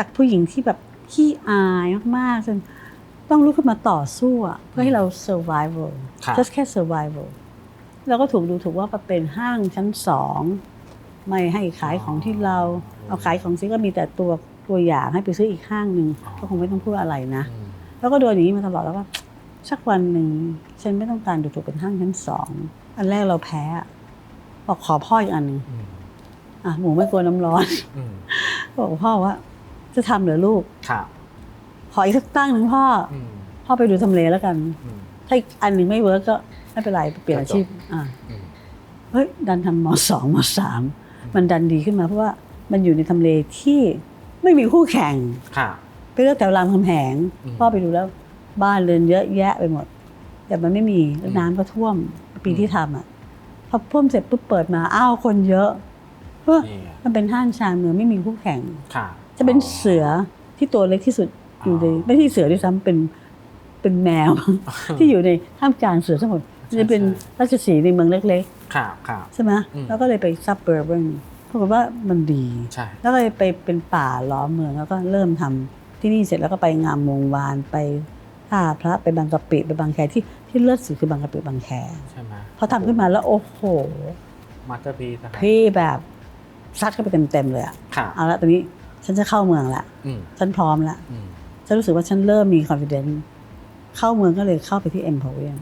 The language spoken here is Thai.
จากผู้หญิงที่แบบขี้อายมากๆจนต้องลุกขึ้นมาต่อสู้อะเพื่อให้เรา survival ครับ just แค่ survival เราก็ถูกดูถูกว่าเป็นห้างชั้นสองไม่ให้ขายของที่เราเอาขายของซิก็มีแต่ตัวตัวอย่างให้ไปซื้ออีกห้างหนึ่งก็คงไม่ต้องพูดอะไรนะอืมแล้วก็โดนอย่างนี้มาตลอดแล้วก็สักวันหนึ่งฉันไม่ต้องการดูถูกเป็นห้างชั้นสองอันแรกเราแพ้อะบอกขอพ่ออีกอันหนึ่งอืมอะหมูไม่กลัวน้ำร้อนอืมบอกพ่อว่า จะทำเหรือลูก ครับขออีกสักตั้งหนึ่งพ่อ อืมพ่อไปดูทำเลแล้วกัน อืม ถ้าอีกอันหนึ่งไม่เวิร์กก็ไม่เป็นไรเปลี่ยนอาชีพอะอืม เฮ้ยดันทำมสองมสามมันดันดีขึ้นมาเพราะว่ามันอยู่ในทำเลที่ไม่มีคู่แข่ง ครับ ไปเลือกแถวรามคำแหงอืมพ่อไปดูแล้ว บ้านเรือนเยอะแยะไปหมด แต่มันไม่มีแล้วอืมน้ำก็ท่วมปีที่ทำอะพอท่วมเสร็จปุ๊บเปิดมาอ้าวคนเยอะเฮ้ยนี่มันเป็นห้างชานเมืองไม่มีคู่แข่ง ครับ จะเป็นเสือที่ตัวเล็กที่สุดอยู่ในไม่ใช่เสือด้วยซ้ำเป็นเป็นแมว ที่อยู่ในท่ามกลางเสือทั้งหมดจะเป็นราชสีห์ในเมืองเล็กครับครับ ๆ ใช่ไหมอืม แล้วก็เลยไปซับเบอร์เบิร์นปรากฏว่ามันดี ใช่ แล้วก็เลยไปเป็นป่าล้อมเมืองแล้วก็เริ่มทำที่นี่เสร็จแล้วก็ไปงามวงวานไปท่าพระไปบางกะปิไปบางแคที่ที่เลิศสุดคือบางกะปิบางแคใช่ไหมพอทำขึ้นมาแล้วโอ้โหมาสเตอร์พีซนะครับพี่แบบซัดเข้าไปเต็มๆเลยอะครับ เอาละตอนนี้ ฉันจะเข้าเมืองละอืมฉันพร้อมละอืม ฉันรู้สึกว่าฉันเริ่มมี confidence เข้าเมืองก็เลยเข้าไปที่ Emporium